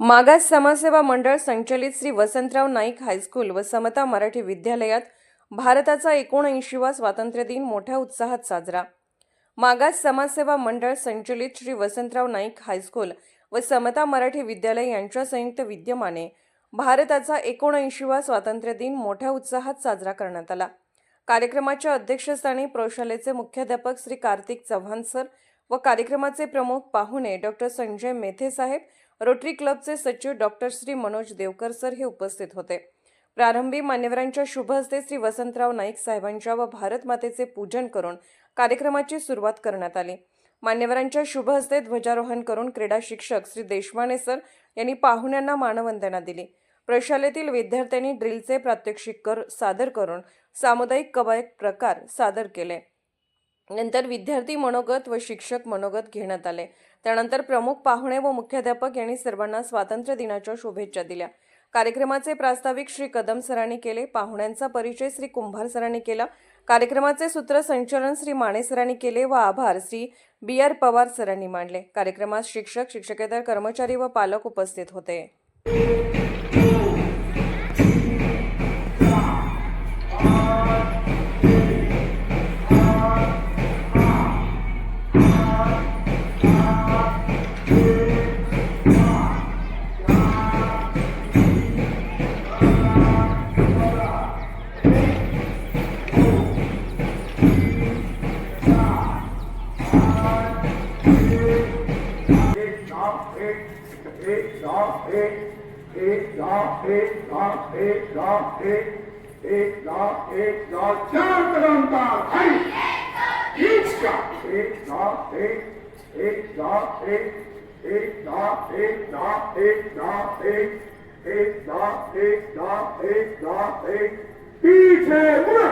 मागास समाजसेवा मंडळ संचलित श्री वसंतराव नाईक हायस्कूल व समता मराठी विद्यालयात भारताचा एकोणऐंशीवा स्वातंत्र्य दिन मोठ्या उत्साहात साजरा. मागास समाजसेवा मंडळ संचलित श्री वसंतराव नाईक हायस्कूल व समता मराठी विद्यालय यांच्या संयुक्त विद्यमाने भारताचा एकोणऐंशीवा स्वातंत्र्य दिन मोठ्या उत्साहात साजरा करण्यात आला. कार्यक्रमाच्या अध्यक्षस्थानी प्रौशालेचे मुख्याध्यापक श्री कार्तिक चव्हाण सर व कार्यक्रमाचे प्रमुख पाहुणे डॉक्टर संजय मेथे साहेब रोटरी क्लबचे सचिव डॉक्टर श्री मनोज देवकर सर हे उपस्थित होते. प्रारंभी मान्यवरांच्या शुभ हस्ते श्री वसंतराव नाईक साहेबांच्या व भारत मातेचे पूजन करून कार्यक्रमाची सुरुवात करण्यात आली. मान्यवरांच्या शुभ हस्ते ध्वजारोहण करून क्रीडा शिक्षक श्री देशमाने सर यांनी पाहुण्यांना मानवंदना दिली. प्रशालेतील विद्यार्थ्यांनी ड्रिलचे प्रात्यक्षिक कर सादर करून सामुदायिक कवायत प्रकार सादर केले. नंतर विद्यार्थी मनोगत व शिक्षक मनोगत घेण्यात आले. त्यानंतर प्रमुख पाहुणे व मुख्याध्यापक यांनी सर्वांना स्वातंत्र्य दिनाच्या शुभेच्छा दिल्या. कार्यक्रमाचे प्रास्ताविक श्री कदम सरांनी केले. पाहुण्यांचा परिचय श्री कुंभार सरांनी केला. कार्यक्रमाचे सूत्रसंचलन श्री माने सरांनी केले व आभार श्री बी आर पवार सरांनी मांडले कार्यक्रमात शिक्षक शिक्षकेतर कर्मचारी व पालक उपस्थित होते. एक लाख एक एक एक एक एक दो एक एक एक चार कदम का भाई एक दो एक एक दो एक दो एक दो एक एक दो एक दो एक दो एक पीछे मुड़